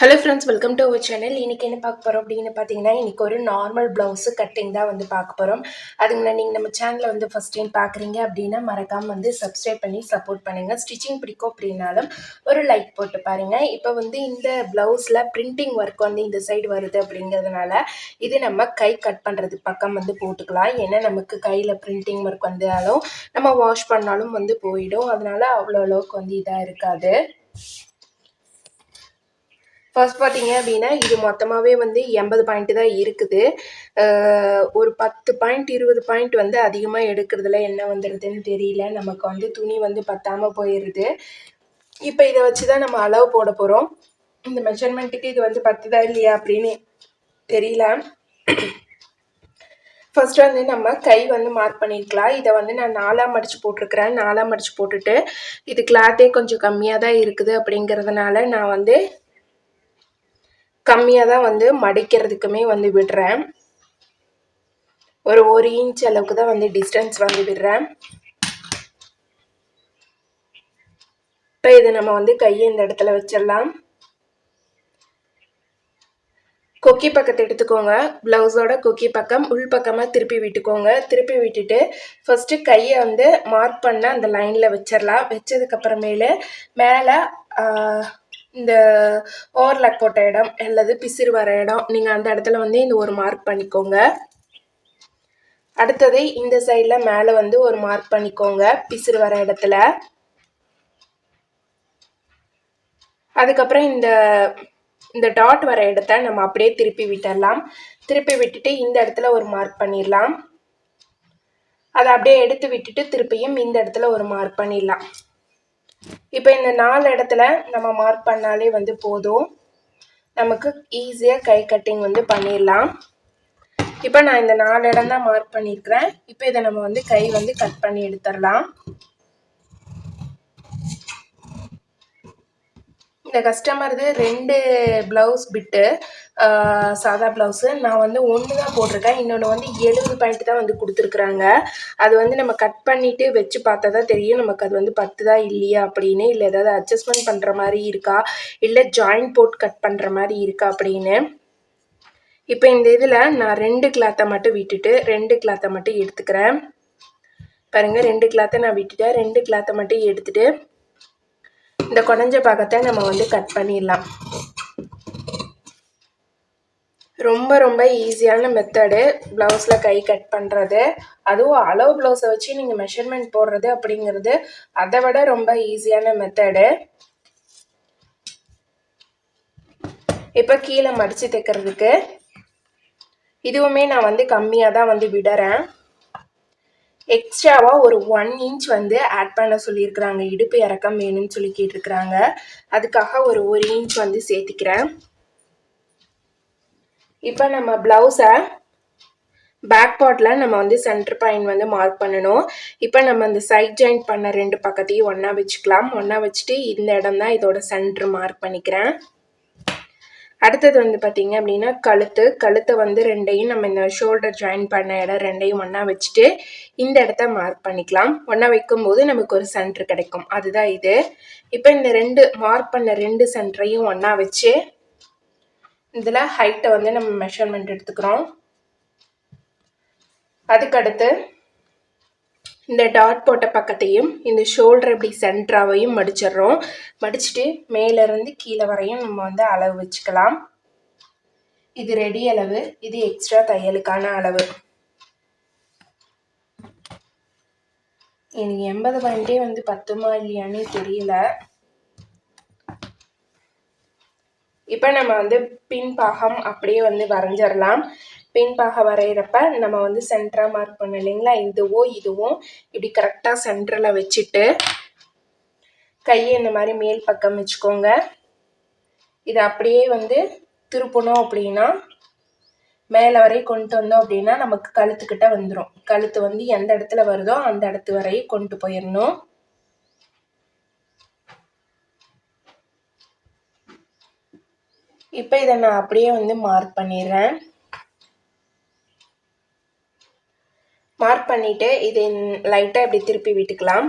Hello friends welcome to our channel இன்றைக்கி என்ன பார்க்க போகிறோம் அப்படின்னு பார்த்தீங்கன்னா இன்றைக்கி ஒரு நார்மல் ப்ளவுஸு கட்டிங் தான் வந்து பார்க்க போகிறோம் அதுங்களா நீங்கள் நம்ம சேனலில் வந்து ஃபஸ்ட் டைம் பார்க்குறீங்க அப்படின்னா மறக்காமல் வந்து சப்ஸ்கிரைப் பண்ணி சப்போர்ட் பண்ணுங்கள் ஸ்டிச்சிங் பிடிக்கும் அப்படின்னாலும் ஒரு லைக் போட்டு பாருங்கள் இப்போ வந்து இந்த ப்ளவுஸில் பிரிண்டிங் ஒர்க் வந்து இந்த சைடு வருது அப்படிங்கிறதுனால இது நம்ம கை கட் பண்ணுறது பக்கம் வந்து போட்டுக்கலாம். ஏன்னா நமக்கு கையில் பிரிண்டிங் ஒர்க் வந்தாலும் நம்ம வாஷ் பண்ணாலும் வந்து போயிடும். அதனால் அவ்வளோ அளவுக்கு வந்து இதாக இருக்காது. ஃபர்ஸ்ட் பார்த்தீங்க அப்படின்னா இது மொத்தமாகவே வந்து எண்பது பாயிண்ட் தான் இருக்குது. ஒரு பத்து பாயிண்ட் இருபது பாயிண்ட் வந்து அதிகமாக எடுக்கிறதுல என்ன வந்துடுதுன்னு தெரியல. நமக்கு வந்து துணி வந்து பத்தாமல் போயிடுது இப்போ இதை வச்சு தான் நம்ம அளவு போட போகிறோம் இந்த மெஷர்மெண்ட்டுக்கு இது வந்து பத்துதா இல்லையா அப்படின்னு தெரியல. ஃபர்ஸ்ட் வந்து நம்ம கை வந்து மார்க் பண்ணிக்கலாம் இதை வந்து நான் நாலாம் மடித்து போட்டிருக்கிறேன். நாலாம் மடித்து போட்டுட்டு இது கிளாத்தே கொஞ்சம் கம்மியாக தான் இருக்குது அப்படிங்கிறதுனால நான் வந்து கம்மியாக தான் வந்து மடிக்கிறதுக்குமே வந்து விடுறேன். ஒரு ஒரு இன்ச் அளவுக்கு தான் வந்து டிஸ்டன்ஸ் வந்து விடுறேன். இப்போ இதை நம்ம வந்து கையை இந்த இடத்துல வச்சிடலாம். கொக்கி பக்கத்தை எடுத்துக்கோங்க. ப்ளவுஸோட கொக்கி பக்கம் உள் பக்கமாக திருப்பி விட்டுக்கோங்க. திருப்பி விட்டுட்டு ஃபஸ்ட்டு கையை வந்து மார்க் பண்ண அந்த லைனில் வச்சிடலாம். வச்சதுக்கப்புறமேலு மேலே இந்த ஓவர்லாக் போட்ட இடம் அல்லது பிசிறு வர இடம் நீங்கள் அந்த இடத்துல வந்து இந்த ஒரு மார்க் பண்ணிக்கோங்க. அடுத்தது இந்த சைடில் மேலே வந்து ஒரு மார்க் பண்ணிக்கோங்க பிசிறு வர இடத்துல. அதுக்கப்புறம் இந்த இந்த டாட் வர இடத்த நம்ம அப்படியே திருப்பி விட்டுடலாம் திருப்பி விட்டுட்டு இந்த இடத்துல ஒரு மார்க் பண்ணிடலாம். அதை அப்படியே எடுத்து விட்டுட்டு திருப்பியும் இந்த இடத்துல ஒரு மார்க் பண்ணிடலாம். இப்போ இந்த நாலு இடத்துல நம்ம மார்க் பண்ணாலே வந்து போதும். நமக்கு ஈஸியாக கை கட்டிங் வந்து பண்ணிடலாம். இப்போ நான் இந்த நாலு இடம் தான் மார்க் பண்ணியிருக்கிறேன் இப்போ இதை நம்ம வந்து கை வந்து கட் பண்ணி எடுத்துடலாம். இந்த கஸ்டமர்து ரெண்டு ப்ளவுஸ் பிட்டு சாதா ப்ளவுஸு நான் வந்து ஒன்று தான் போட்டிருக்கேன். இன்னொன்று வந்து எழுபது பாயிண்ட் தான் வந்து கொடுத்துருக்குறாங்க. அது வந்து நம்ம கட் பண்ணிவிட்டு வச்சு பார்த்தா தான் தெரியும். நமக்கு அது வந்து பத்துதா இல்லையா அப்படின்னு. இல்லை ஏதாவது அட்ஜஸ்ட்மெண்ட் பண்ணுற மாதிரி இருக்கா? இல்லை ஜாயிண்ட் போட்டு கட் பண்ணுற மாதிரி இருக்கா அப்படின்னு. இப்போ இந்த இதில் நான் ரெண்டு கிளாத்தை மட்டும் விட்டுட்டு ரெண்டு கிளாத்தை மட்டும் எடுத்துக்கிறேன். பாருங்கள் ரெண்டு கிளாத்தை நான் விட்டுட்டேன். ரெண்டு கிளாத்தை மட்டும் எடுத்துகிட்டு இந்த குடஞ்ச பாகத்தை நம்ம வந்து கட் பண்ணிடலாம். ரொம்ப ரொம்ப ஈஸியான மெத்தடு ப்ளவுஸில் கை கட் பண்ணுறது அதுவும் அளவு ப்ளவுஸை வச்சு நீங்கள் மெஷர்மெண்ட் போடுறது அப்படிங்கிறது அதை விட ரொம்ப ஈஸியான மெத்தடு இப்போ கீழே மடித்து தைக்கிறதுக்கு இதுவுமே நான் வந்து கம்மியாக தான் வந்து விடுறேன். எக்ஸ்ட்ராவாக ஒரு ஒன் இன்ச் வந்து ஆட் பண்ண சொல்லியிருக்கிறாங்க. இடுப்பு இறக்கம் வேணும்னு சொல்லி கேட்டிருக்கிறாங்க. அதுக்காக ஒரு ஒரு இன்ச் வந்து சேர்த்திக்கிறேன். இப்போ நம்ம ப்ளவுஸை பேக் பார்ட்டில் நம்ம வந்து சென்டர் பாயிண்ட் வந்து மார்க் பண்ணணும். இப்போ நம்ம அந்த சைட் ஜாயின் பண்ண ரெண்டு பக்கத்தையும் ஒன்றா வச்சுக்கலாம். ஒன்றா வச்சுட்டு இந்த இடம் தான் இதோட சென்டர் மார்க் பண்ணிக்கிறேன். அடுத்தது வந்து பார்த்திங்க அப்படின்னா கழுத்து. கழுத்தை வந்து ரெண்டையும் நம்ம இந்த ஷோல்டர் ஜாயின் பண்ண இடம் ரெண்டையும் ஒன்றா வச்சுட்டு இந்த இடத்த மார்க் பண்ணிக்கலாம். ஒன்றா வைக்கும்போது நமக்கு ஒரு சென்டர் கிடைக்கும். அதுதான் இது. இப்போ இந்த ரெண்டு மார்க் பண்ண ரெண்டு சென்டரையும் ஒன்றா வச்சு இதில் ஹைட்டை வந்து நம்ம மெஷர்மெண்ட் எடுத்துக்கிறோம். அதுக்கடுத்து இந்த டாட் போட்ட பக்கத்தையும் இந்த ஷோல்டர் இப்படி சென்டராவையும் மடிச்சிடுறோம். மடிச்சுட்டு மேலேருந்து கீழே வரையும் நம்ம வந்து அளவு வச்சுக்கலாம். இது ரெடி அளவு இது எக்ஸ்ட்ரா தையலுக்கான அளவு. எனக்கு எண்பது பாயிண்டே வந்து பத்துமா இல்லையான்னு தெரியல. இப்போ நம்ம வந்து பின்பாகம் அப்படியே வந்து வரைஞ்சிடலாம் பின்பாக வரைகிறப்ப நம்ம வந்து சென்டராக மார்க் பண்ணோம் இல்லைங்களா? இதுவும் இதுவும் இப்படி கரெக்டாக சென்டரில் வச்சுட்டு கையை இந்த மாதிரி மேல் பக்கம் வச்சுக்கோங்க. இது அப்படியே வந்து திருப்பணும் அப்படின்னா மேலே வரை கொண்டு வந்தோம் அப்படின்னா நமக்கு கழுத்துக்கிட்ட வந்துடும் கழுத்து வந்து எந்த இடத்துல வருதோ அந்த இடத்து வரையும் கொண்டு போயிடணும் இப்போ இதை நான் அப்படியே வந்து மார்க் பண்ணிடுறேன். மார்க் பண்ணிவிட்டு இதை லைட்டாக இப்படி திருப்பி விட்டுக்கலாம்.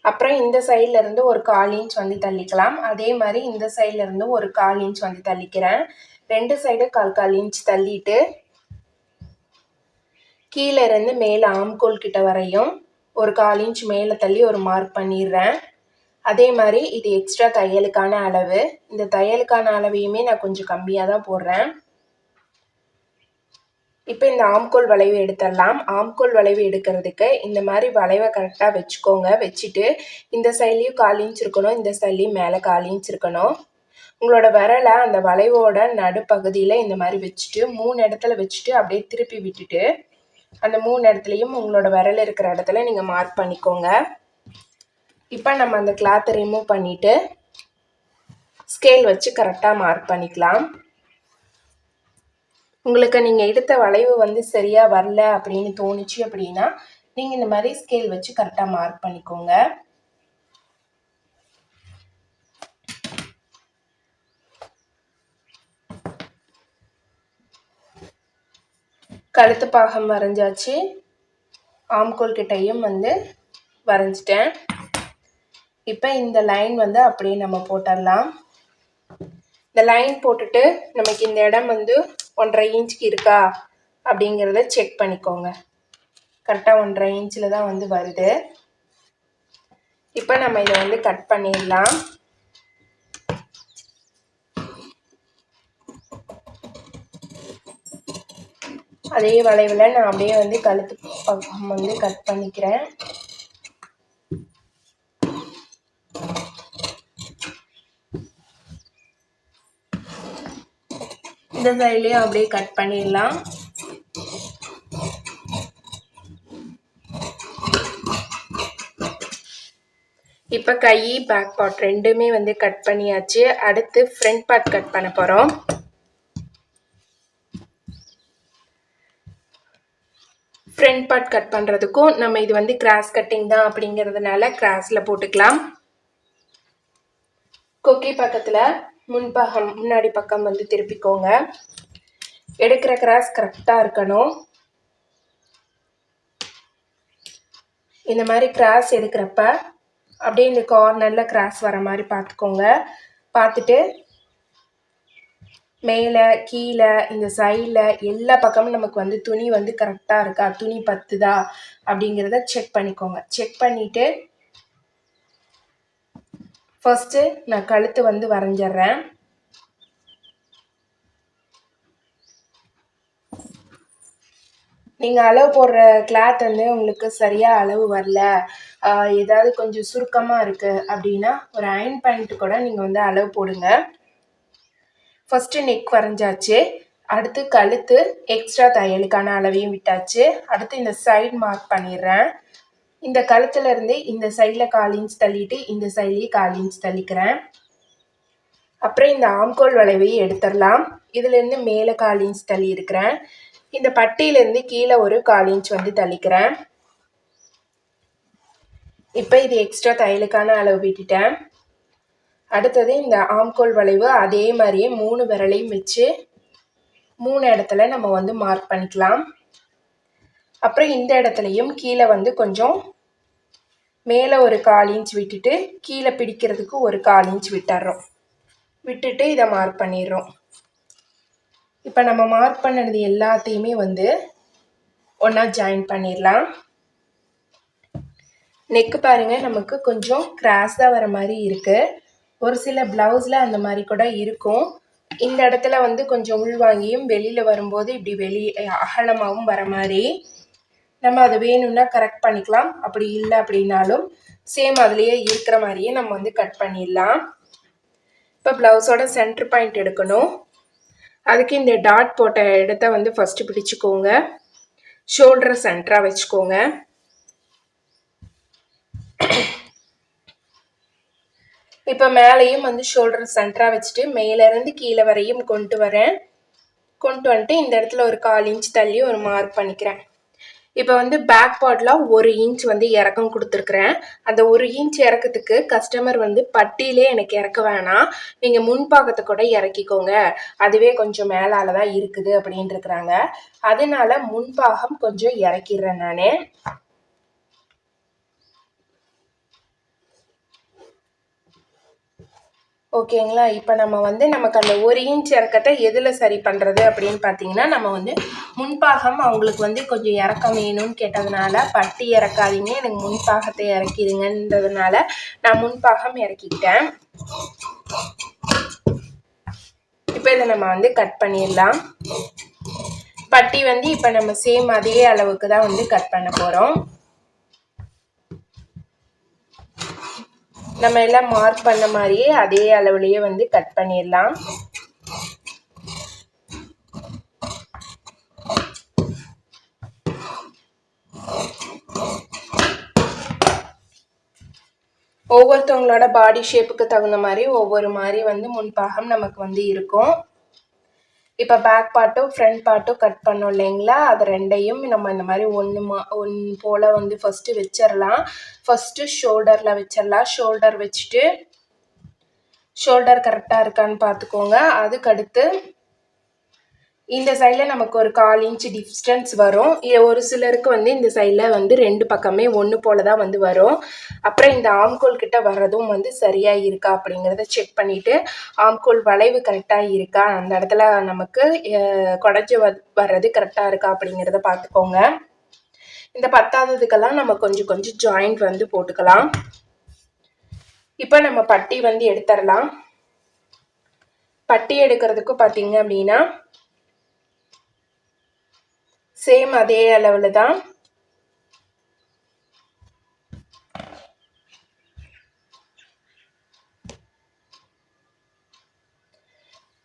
அப்புறம் இந்த சைடில் இருந்து ஒரு கால் இன்ச் வந்து தள்ளிக்கலாம். அதே மாதிரி இந்த சைடில் ஒரு கால் இன்ச் வந்து தள்ளிக்கிறேன். ரெண்டு சைடு கால் கால் இன்ச் தள்ளிட்டு கீழே இருந்து மேலே ஆம்கோல் கிட்ட வரையும் ஒரு கால் இன்ச் மேலே தள்ளி ஒரு மார்க் பண்ணிடுறேன். அதே மாதிரி இது எக்ஸ்ட்ரா தையலுக்கான அளவு. இந்த தையலுக்கான அளவையுமே நான் கொஞ்சம் கம்மியாக தான் போடுறேன். இப்போ இந்த ஆம்கோல் வளைவு எடுத்துடலாம். ஆம்கோல் வளைவு எடுக்கிறதுக்கு இந்த மாதிரி வளைவை கரெக்டாக வச்சுக்கோங்க. வச்சுட்டு இந்த சைட்லேயும் கால் இன்ச் இருக்கணும் இந்த சைட்லேயும் மேலே கால் இன்ச் இருக்கணும். உங்களோட விரலை அந்த வளைவோட நடுப்பகுதியில் இந்த மாதிரி வச்சுட்டு மூணு இடத்துல வச்சுட்டு அப்படியே திருப்பி விட்டுட்டு அந்த மூணு இடத்துலையும் உங்களோட விரல் இருக்கிற இடத்துல நீங்கள் மார்க் பண்ணிக்கோங்க. இப்போ நம்ம அந்த கிளாத்தை ரிமூவ் பண்ணிவிட்டு ஸ்கேல் வச்சு கரெக்டாக மார்க் பண்ணிக்கலாம். உங்களுக்கு நீங்கள் எடுத்த வளைவு வந்து சரியாக வரல அப்படின்னு தோணுச்சு அப்படின்னா நீங்கள் இந்த மாதிரி ஸ்கேல் வச்சு கரெக்டாக மார்க் பண்ணிக்கோங்க. கழுத்து பாகம் வரைஞ்சாச்சு. ஆம்கோல் கிட்டையும் வந்து வரைஞ்சிட்டேன். இப்போ இந்த லைன் வந்து அப்படியே நம்ம போட்டுடலாம் இந்த லைன் போட்டுட்டு நமக்கு இந்த இடம் வந்து ஒன்றரை இன்ச்சுக்கு இருக்கா அப்படிங்கிறத செக் பண்ணிக்கோங்க. கரெக்டாக ஒன்றரை இன்ச்சில் தான் வந்து வருது. இப்போ நம்ம இதை வந்து கட் பண்ணிடலாம் அதே வளைவில் நான் அப்படியே வந்து கழுத்து பக்கம் வந்து கட் பண்ணிக்கிறேன். இந்த சைட்லேயும் அப்படியே கட் பண்ணிடலாம். இப்போ கை பேக் பார்ட் ரெண்டுமே வந்து கட் பண்ணியாச்சு. அடுத்து ஃப்ரண்ட் பார்ட் கட் பண்ண போகிறோம் ஃப்ரண்ட் பார்ட் கட் பண்ணுறதுக்கும் நம்ம இது வந்து கிராஸ் கட்டிங் தான் அப்படிங்கிறதுனால கிராஸில் போட்டுக்கலாம். கொக்கி பக்கத்தில் முன்பகம் முன்னாடி பக்கம் வந்து திருப்பிக்கோங்க. எடுக்கிற கிராஸ் கரெக்டாக இருக்கணும். இந்த மாதிரி கிராஸ் எடுக்கிறப்ப அப்படியே இந்த கார்னரில் கிராஸ் வர மாதிரி பார்த்துக்கோங்க. பார்த்துட்டு மேலே கீழே இந்த சைடில் எல்லா பக்கமும் நமக்கு வந்து துணி வந்து கரெக்டாக இருக்கா? துணி பத்துதா? அப்படிங்கிறத செக் பண்ணிக்கோங்க. செக் பண்ணிவிட்டு ஃபஸ்ட்டு நான் கழுத்து வந்து வரைஞ்சிட்றேன். நீங்கள் அளவு போடுற கிளாத் வந்து உங்களுக்கு சரியாக அளவு வரல. ஏதாவது கொஞ்சம் சுருக்கமாக இருக்குது அப்படின்னா ஒரு அயன் பாயிண்ட்டு கூட நீங்கள் வந்து அளவு போடுங்க. ஃபஸ்ட்டு நெக் வரைஞ்சாச்சு. அடுத்து கழுத்து எக்ஸ்ட்ரா தையலுக்கான அளவையும் விட்டாச்சு. அடுத்து இந்த சைடு மார்க் பண்ணிடுறேன். இந்த கழுத்துல இருந்து இந்த சைடில் கால் இன்ச் தள்ளிட்டு இந்த சைட்லேயே கால் இன்ச் தள்ளிக்கிறேன். அப்புறம் இந்த ஆம்கோல் வளைவையும் எடுத்துடலாம். இதுலேருந்து மேலே கால் இன்ச் தள்ளி இருக்கிறேன் இந்த பட்டியிலேருந்து கீழே ஒரு கால் இன்ச் வந்து தள்ளிக்கிறேன். இப்போ இது எக்ஸ்ட்ரா தையலுக்கான அளவு விட்டுட்டேன். அடுத்தது இந்த ஆம்கோல் வளைவு அதே மாதிரியே மூணு விரலையும் வச்சு மூணு இடத்துல நம்ம வந்து மார்க் பண்ணிக்கலாம். அப்புறம் இந்த இடத்துலையும் கீழே வந்து கொஞ்சம் மேலே ஒரு கால் இன்ச் விட்டுட்டு கீழே பிடிக்கிறதுக்கு ஒரு கால் இன்ச் விட்டுறோம். விட்டுட்டு இதை மார்க் பண்ணிடுறோம். இப்போ நம்ம மார்க் பண்ணது எல்லாத்தையுமே வந்து ஒன்றா ஜாயின் பண்ணிடலாம். நெக்கு பாருங்கள் நமக்கு கொஞ்சம் கிராஸாக வர மாதிரி இருக்குது ஒரு சில ப்ளவுஸில் அந்த மாதிரி கூட இருக்கும். இந்த இடத்துல வந்து கொஞ்சம் உள்வாங்கியும் வெளியில் வரும்போது இப்படி வெளியே அகலமாகவும் வர மாதிரி. நம்ம அதை வேணும்னா கரெக்ட் பண்ணிக்கலாம். அப்படி இல்லை அப்படின்னாலும் சேம் அதுலேயே இருக்கிற மாதிரியே நம்ம வந்து கட் பண்ணிடலாம். இப்போ ப்ளவுஸோட சென்டர் பாயிண்ட் எடுக்கணும். அதுக்கு இந்த டாட் போட்ட இடத்த வந்து ஃபஸ்ட்டு பிடிச்சிக்கோங்க. ஷோல்டரை சென்டராக வச்சுக்கோங்க. இப்போ மேலேயும் வந்து ஷோல்டர் சென்டராக வச்சுட்டு மேலேருந்து கீழே வரையும் கொண்டு வரேன். கொண்டு வந்துட்டு இந்த இடத்துல ஒரு கால் இன்ச் தள்ளி ஒரு மார்க் பண்ணிக்கிறேன். இப்போ வந்து பேக் பார்ட்டில் ஒரு இன்ச் வந்து இறக்கம் கொடுத்துருக்குறேன். அந்த ஒரு இன்ச் இறக்கத்துக்கு கஸ்டமர் வந்து பட்டியிலே எனக்கு இறக்க வேணாம். நீங்கள் முன்பாகத்தை கூட இறக்கிக்கோங்க. அதுவே கொஞ்சம் மேலால் தான் இருக்குது அப்படின்ட்டு இருக்கிறாங்க. அதனால முன்பாகம் கொஞ்சம் இறக்கிடுறேன் நான். ஓகேங்களா? இப்போ நம்ம வந்து நமக்கு அந்த ஒரு இன்ச் இறக்கத்தை எதில் சரி பண்ணுறது அப்படின்னு பார்த்தீங்கன்னா நம்ம வந்து முன்பாகம் அவங்களுக்கு வந்து கொஞ்சம் இறக்கம் வேணும்னு கேட்டதுனால பட்டி இறக்காதீங்க எனக்கு முன்பாகத்தை இறக்கிடுங்கன்றதுனால நான் முன்பாகம் இறக்கிக்கிட்டேன். இப்போ இதை நம்ம வந்து கட் பண்ணிடலாம். பட்டி வந்து இப்போ நம்ம சேம் அதே அளவுக்கு தான் வந்து கட் பண்ண போகிறோம் நம்ம எல்லாம் மார்க் பண்ண மாதிரியே அதே அளவுலேயே வந்து கட் பண்ணிடலாம். ஒவ்வொருத்தவங்களோட பாடி ஷேப்புக்கு தகுந்த மாதிரி ஒவ்வொரு மாதிரி வந்து முன்பாகம் நமக்கு வந்து இருக்கும். இப்போ பேக் பார்ட்டும் ஃப்ரண்ட் பார்ட்டும் கட் பண்ணோம் இல்லைங்களா? அது ரெண்டையும் நம்ம இந்த மாதிரி ஒன்று மா ஒன் போல் வந்து ஃபஸ்ட்டு வச்சிடலாம் ஃபஸ்ட்டு ஷோல்டரில் வச்சிடலாம் ஷோல்டர் வச்சுட்டு ஷோல்டர் கரெக்டாக இருக்கான்னு பார்த்துக்கோங்க. அதுக்கடுத்து இந்த சைடில் நமக்கு ஒரு கால் இன்ச் டிஸ்டன்ஸ் வரும். ஒரு சிலருக்கு வந்து இந்த சைடில் வந்து ரெண்டு பக்கமே ஒன்று போல தான் வந்து வரும். அப்புறம் இந்த ஆம்கோல் கிட்ட வர்றதும் வந்து சரியாக இருக்கா அப்படிங்கிறத செக் பண்ணிவிட்டு ஆம்கோல் வளைவு கரெக்டாக இருக்கா? அந்த இடத்துல நமக்கு குடஞ்சி வர்றது கரெக்டாக இருக்கா அப்படிங்கிறத பார்த்துக்கோங்க. இந்த பத்தாததுக்கெல்லாம் நம்ம கொஞ்சம் கொஞ்சம் ஜாயிண்ட் வந்து போட்டுக்கலாம். இப்போ நம்ம பட்டி வந்து எடுத்துடலாம். பட்டி எடுக்கிறதுக்கு பார்த்தீங்க அப்படின்னா சேம் அதே அளவில் தான்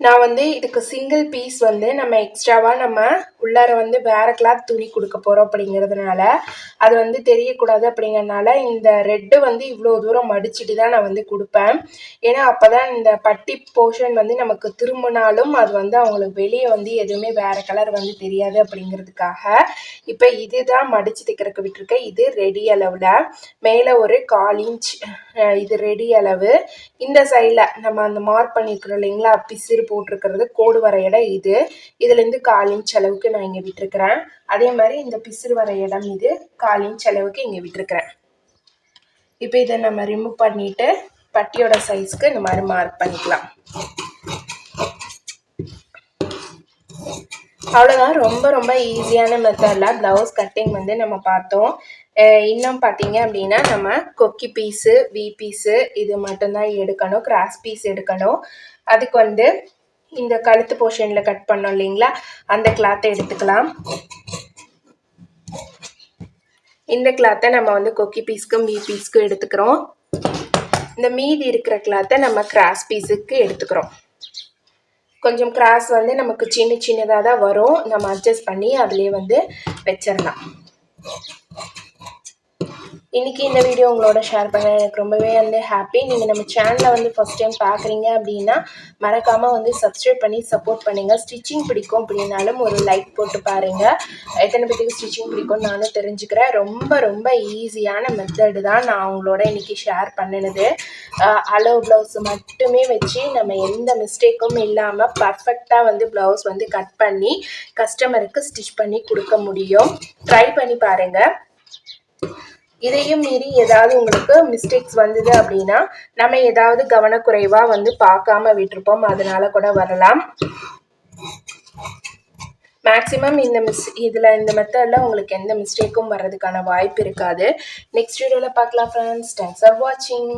நான் வந்து இதுக்கு சிங்கிள் பீஸ் வந்து நம்ம எக்ஸ்ட்ராவாக நம்ம உள்ளார வந்து வேறு கிளாத் துணி கொடுக்க போகிறோம் அப்படிங்கிறதுனால அது வந்து தெரியக்கூடாது அப்படிங்கிறதுனால இந்த ரெட்டு வந்து இவ்வளோ தூரம் மடிச்சுட்டு தான் நான் வந்து கொடுப்பேன். ஏன்னா அப்போ தான் இந்த பட்டி போர்ஷன் வந்து நமக்கு திரும்பினாலும் அது வந்து அவங்களுக்கு வெளியே வந்து எதுவுமே வேறு கலர் வந்து தெரியாது அப்படிங்கிறதுக்காக இப்போ இது தான் மடித்து தைக்கிறதுக்கு விட்டுருக்கேன் இது ரெடி அளவில். மேலே ஒரு கால் இன்ச் இது ரெடி அளவு. இந்த சைடில் நம்ம அந்த மார்க் பண்ணியிருக்கிறோம் இல்லைங்களா? பிசிறு போட்டிருக்கிறது. கோடு வர இடம் இது. இதுலேருந்து கால் இன்ச் அளவுக்கு நான் இங்கே விட்டுருக்குறேன். அதே மாதிரி இந்த பிசிறு வர இடம் இது. கால் இன்ச் அளவுக்கு இங்கே விட்டுருக்குறேன். இப்போ இதை நம்ம ரிமூவ் பண்ணிவிட்டு பட்டியோட சைஸ்க்கு இந்த மாதிரி மார்க் பண்ணிக்கலாம். அவ்வளோதான் ரொம்ப ரொம்ப ஈஸியான மெத்தடில் ப்ளவுஸ் கட்டிங் வந்து நம்ம பார்த்தோம். இன்னும் பார்த்தீங்க அப்படின்னா நம்ம கொக்கி பீஸு வி பீஸு இது மட்டும்தான் எடுக்கணும். கிராஸ் பீஸ் எடுக்கணும். அதுக்கு வந்து இந்த கழுத்து போர்ஷனில் கட் பண்ணோம் இல்லைங்களா? அந்த கிளாத்தை எடுத்துக்கலாம். இந்த கிளாத்தை நம்ம வந்து கொக்கி பீஸ்க்கும் மீ பீஸ்க்கும் எடுத்துக்கிறோம். இந்த மீதி இருக்கிற கிளாத்தை நம்ம கிராஸ் பீஸுக்கு எடுத்துக்கிறோம். கொஞ்சம் கிராஸ் வந்து நமக்கு சின்ன சின்னதாக தான் வரும். நம்ம அட்ஜஸ்ட் பண்ணி அதுலேயே வந்து வச்சிடலாம். இன்றைக்கி இந்த வீடியோ உங்களோட ஷேர் பண்ண எனக்கு ரொம்பவே வந்து ஹாப்பி நீங்கள் நம்ம சேனலை வந்து ஃபஸ்ட் டைம் பார்க்குறீங்க அப்படின்னா மறக்காமல் வந்து சப்ஸ்கிரைப் பண்ணி சப்போர்ட் பண்ணுங்கள் ஸ்டிச்சிங் பிடிக்கும் அப்படின்னாலும் ஒரு லைக் போட்டு பாருங்கள் எத்தனை பேருக்கு ஸ்டிச்சிங் பிடிக்கும் நானும் தெரிஞ்சுக்கிறேன். ரொம்ப ரொம்ப ஈஸியான மெத்தடு தான் நான் உங்களோட இன்றைக்கி ஷேர் பண்ணினது. அலோ ப்ளவுஸ் மட்டுமே வச்சு நம்ம எந்த மிஸ்டேக்கும் இல்லாமல் பர்ஃபெக்டாக வந்து ப்ளவுஸ் வந்து கட் பண்ணி கஸ்டமருக்கு ஸ்டிச் பண்ணி கொடுக்க முடியும். ட்ரை பண்ணி பாருங்கள் இதையும் மீறி ஏதாவது உங்களுக்கு மிஸ்டேக்ஸ் வந்தது அப்படின்னா நம்ம ஏதாவது கவனக்குறைவாக வந்து பார்க்காம விட்டுருப்போம். அதனால கூட வரலாம். மேக்ஸிமம் இந்த மிஸ் இதில் இந்த மெத்தடில் உங்களுக்கு எந்த மிஸ்டேக்கும் வர்றதுக்கான வாய்ப்பு இருக்காது. நெக்ஸ்ட் வீடியோவில் பார்க்கலாம் ஃப்ரெண்ட்ஸ் தேங்க்ஸ் ஃபார் வாட்சிங்